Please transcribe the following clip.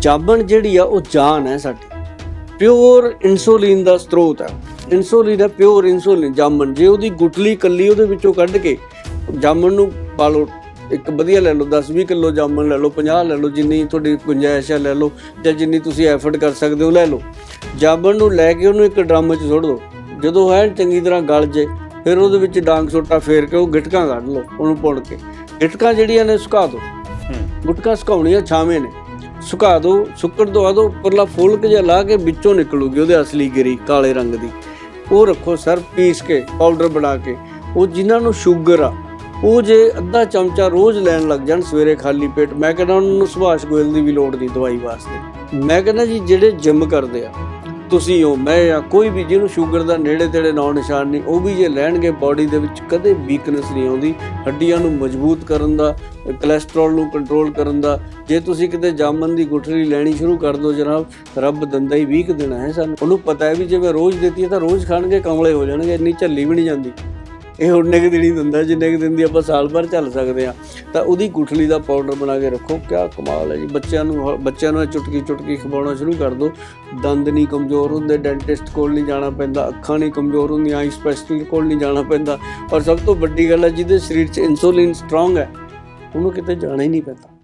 ਜਾਮਣ ਜਿਹੜੀ ਆ ਉਹ ਜਾਨ ਹੈ ਸਾਡੀ। ਪਿਓਰ ਇਨਸੂਲਿਨ ਦਾ ਸਰੋਤ ਹੈ। ਇਨਸੂਲਿਨ ਹੈ ਪਿਓਰ ਇਨਸੂਲਿਨ ਜਾਮਣ। ਜੇ ਉਹਦੀ ਗੁਟਲੀ ਕੱਲੀ ਉਹਦੇ ਵਿੱਚੋਂ ਕੱਢ ਕੇ ਜਾਮਣ ਨੂੰ ਪਾ ਲਓ ਇੱਕ ਵਧੀਆ ਲੈ ਲਓ 10 20 ਕਿਲੋ ਜਾਮਣ ਲੈ ਲਓ 50 ਲੈ ਲਓ ਜਿੰਨੀ ਤੁਹਾਡੀ ਗੁੰਜਾਇਸ਼ ਹੈ ਲੈ ਲਓ ਜਾਂ ਜਿੰਨੀ ਤੁਸੀਂ ਐਫਰਟ ਕਰ ਸਕਦੇ ਹੋ ਲੈ ਲਓ। ਜਾਮਣ ਨੂੰ ਲੈ ਕੇ ਉਹਨੂੰ ਇੱਕ ਡਰਮ 'ਚ ਸੁੱਟ ਦਿਓ। ਜਦੋਂ ਹੈ ਚੰਗੀ ਤਰ੍ਹਾਂ ਗਲ ਜੇ ਫਿਰ ਉਹਦੇ ਵਿੱਚ ਡਾਂਗ ਸੋਟਾ ਫੇਰ ਕੇ ਉਹ ਗਿਟਕਾਂ ਕੱਢ ਲਓ ਉਹਨੂੰ ਪੁਣ ਕੇ। ਗਿਟਕਾਂ ਜਿਹੜੀਆਂ ਨੇ ਸੁਕਾ ਦਿਓ। ਗੁਟਕਾ ਸੁਕਾਉਣੀਆਂ ਛਾਵੇਂ ਨੇ। ਸੁਕਾ ਦਿਓ ਸੁੱਕਣ ਤੋਂ ਬਾਅਦ ਉੱਪਰਲਾ ਫੁਲਕ ਜਿਹਾ ਲਾ ਕੇ ਵਿੱਚੋਂ ਨਿਕਲੂਗੀ ਉਹਦੇ ਅਸਲੀ ਗਿਰੀ, ਕਾਲੇ ਰੰਗ ਦੀ। ਉਹ ਰੱਖੋ ਸਰ ਪੀਸ ਕੇ ਪਾਊਡਰ ਬਣਾ ਕੇ। ਉਹ ਜਿਨ੍ਹਾਂ ਨੂੰ ਸ਼ੂਗਰ ਆ, ਉਹ ਜੇ ਅੱਧਾ ਚਮਚਾ ਰੋਜ਼ ਲੈਣ ਲੱਗ ਜਾਣ ਸਵੇਰੇ ਖਾਲੀ ਪੇਟ, ਮੈਂ ਕਹਿੰਦਾ ਉਹਨਾਂ ਨੂੰ ਸੁਭਾਸ਼ ਗੋਇਲ ਦੀ ਵੀ ਲੋੜ ਨਹੀਂ ਦਵਾਈ ਵਾਸਤੇ। ਮੈਂ ਕਹਿੰਦਾ ਜੀ, ਜਿਹੜੇ ਜਿਮ ਕਰਦੇ ਆ ਤੁਸੀਂ ਹੋ, ਮੈਂ ਆ, ਕੋਈ ਵੀ ਜਿਹਨੂੰ ਸ਼ੂਗਰ ਦਾ ਨੇੜੇ ਤੇੜੇ ਨੌ ਨਿਸ਼ਾਨ ਨਹੀਂ, ਉਹ ਵੀ ਜੇ ਲੈਣਗੇ ਬਾਡੀ ਦੇ ਵਿੱਚ, ਕਦੇ ਵੀਕਨੈਸ ਨਹੀਂ ਆਉਂਦੀ, ਹੱਡੀਆਂ ਨੂੰ ਮਜ਼ਬੂਤ ਕਰਨ ਦਾ ਕੋਲੇਸਟ੍ਰੋਲ ਨੂੰ ਕੰਟਰੋਲ ਕਰਨ ਦਾ, ਜੇ ਤੁਸੀਂ ਕਿਤੇ ਜਾਮਨ ਦੀ ਗੁਠਲੀ ਲੈਣੀ ਸ਼ੁਰੂ ਕਰ ਦਿਓ ਜਨਾਬ, ਰੱਬ ਦੰਦਾ ਹੀ ਵੀਕ ਦੇਣਾ ਹੈ ਸਾਨੂੰ। ਉਹਨੂੰ ਪਤਾ ਹੈ ਵੀ ਜੇ ਮੈਂ ਰੋਜ਼ ਦਿੱਤੀ ਹੈ ਤਾਂ ਰੋਜ਼ ਖਾਣਗੇ, ਕਮਲੇ ਹੋ ਜਾਣਗੇ, ਇੰਨੀ ਝੱਲੀ ਵੀ ਨਹੀਂ ਜਾਂਦੀ। ਇਹ ਉਨੇ ਕੁ ਦਿਨ ਹੀ ਦਿੰਦਾ ਜਿੰਨੇ ਕੁ ਦਿਨ ਦੀ ਆਪਾਂ ਸਾਲ ਭਰ ਚੱਲ ਸਕਦੇ ਆ ਤਾਂ ਉਹਦੀ ਗੁਠਲੀ ਦਾ ਪਾਊਡਰ ਬਣਾ ਕੇ ਰੱਖੋ, ਕਿਆ ਕਮਾਲ ਹੈ ਜੀ। ਬੱਚਿਆਂ ਨੂੰ ਹ- ਬੱਚਿਆਂ ਨੂੰ ਇਹ ਚੁਟਕੀ ਚੁਟਕੀ ਖਵਾਉਣਾ ਸ਼ੁਰੂ ਕਰ ਦਿਓ ਦੰਦ ਨਹੀਂ ਕਮਜ਼ੋਰ ਹੁੰਦੇ ਡੈਂਟਿਸਟ ਕੋਲ ਨਹੀਂ ਜਾਣਾ ਪੈਂਦਾ, ਅੱਖਾਂ ਨਹੀਂ ਕਮਜ਼ੋਰ ਹੁੰਦੀਆਂ ਆਈ ਸਪੈਸ਼ਲਿਸਟ ਕੋਲ ਨਹੀਂ ਜਾਣਾ ਪੈਂਦਾ। ਔਰ ਸਭ ਤੋਂ ਵੱਡੀ ਗੱਲ ਹੈ ਜਿਹਦੇ ਸਰੀਰ 'ਚ ਇਨਸੂਲਿਨ ਸਟਰੋਂਗ ਹੈ, ਉਹਨੂੰ ਕਿਤੇ ਜਾਣਾ ਹੀ ਨਹੀਂ ਪੈਂਦਾ।